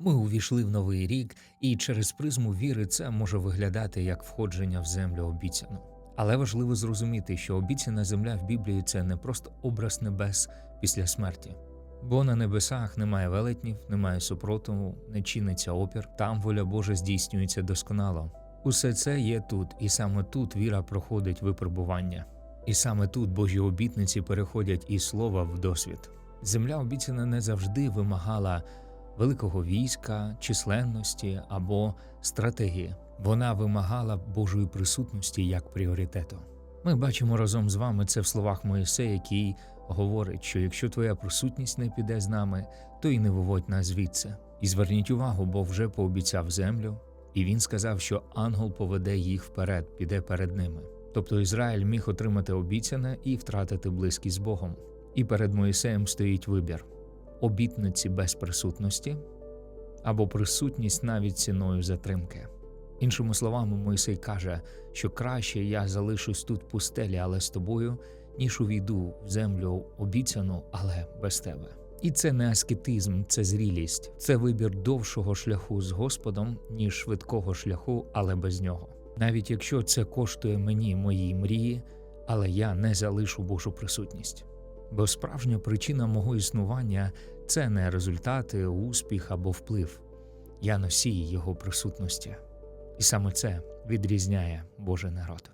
Ми увійшли в новий рік, і через призму віри це може виглядати як входження в землю обіцяну. Але важливо зрозуміти, що обіцяна земля в Біблії це не просто образ небес після смерті. Бо на небесах немає велетнів, немає супротиву, не чиниться опір, там воля Божа здійснюється досконало. Усе це є тут, і саме тут віра проходить випробування. І саме тут Божі обітниці переходять із слова в досвід. Земля обіцяна не завжди вимагала великого війська, численності або стратегії. Вона вимагала Божої присутності як пріоритету. Ми бачимо разом з вами це в словах Моїсея, який говорить, що якщо твоя присутність не піде з нами, то й не виводь нас звідси. І зверніть увагу, бо вже пообіцяв землю, і він сказав, що ангел поведе їх вперед, піде перед ними. Тобто Ізраїль міг отримати обіцяне і втратити близькість з Богом. І перед Моїсеєм стоїть вибір: обітниці без присутності або присутність навіть ціною затримки. Іншими словами, Мойсей каже, що краще я залишусь тут пустелі, але з тобою, ніж увійду в землю обіцяну, але без тебе. І це не аскетизм, це зрілість, це вибір довшого шляху з Господом, ніж швидкого шляху, але без нього. Навіть якщо це коштує мені моїй мрії, але я не залишу Божу присутність. Бо справжня причина мого існування це не результати, успіх або вплив. Я носій його присутності. І саме це відрізняє Божий народ.